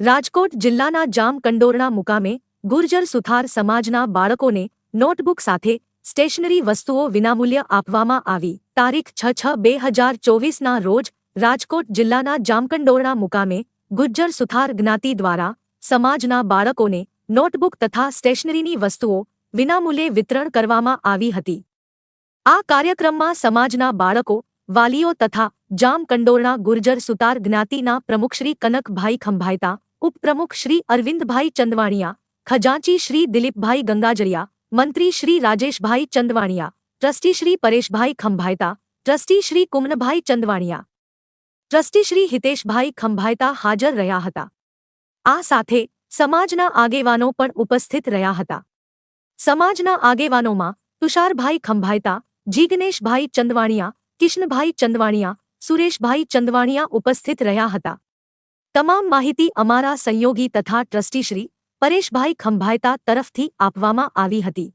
રાજકોટ જિલ્લાના જામકંડોરણા મુકામે ગુર્જર સુથાર સમાજના બાળકોને નોટબુક સાથે સ્ટેશનરી વસ્તુઓ વિનામૂલ્ય આપવામાં આવી. તારીખ છ છ બે હજાર ચોવીસના રોજ રાજકોટ જિલ્લાના જામકંડોરણા મુકામે ગુજ્જર સુથાર જ્ઞાતિ દ્વારા સમાજના બાળકોને નોટબુક તથા સ્ટેશનરીની વસ્તુઓ વિનામૂલ્યે વિતરણ કરવામાં આવી હતી. આ કાર્યક્રમમાં સમાજના બાળકો, વાલીઓ તથા જામકંડોરણા ગુર્જર સુતાર જ્ઞાતિના પ્રમુખશ્રી કનકભાઈ ખંભાયતા ઉપપ્રમુખ શ્રી અરવિંદભાઈ ચંદવાણિયા ખજાંચી શ્રી દિલીપભાઈ ગંગાજરિયા મંત્રી Shri Rajeshbhai Chandvaniya trustee Shri Pareshbhai Khambhayata trustee Shri Kumanbhai Chandvaniya trustee Shri Hiteshbhai Khambhayata હાજર રહ્યા હતા આ સાથે સમાજના આગેવાનો પણ ઉપસ્થિત રહ્યા હતા સમાજના આગેવાનોમાં તુષારભાઈ ખંભાયતા જીગ્નેશભાઈ ચંદવાણિયા કિશનભાઈ ચંદવાણિયા સુરેશભાઈ ચંદવાણિયા ઉપસ્થિત રહ્યા હતા તમામ માહિતી અમારા સંયોગી તથા ટ્રસ્ટીશ્રી પરેશભાઈ ખંભાયતા તરફથી આપવામાં આવી હતી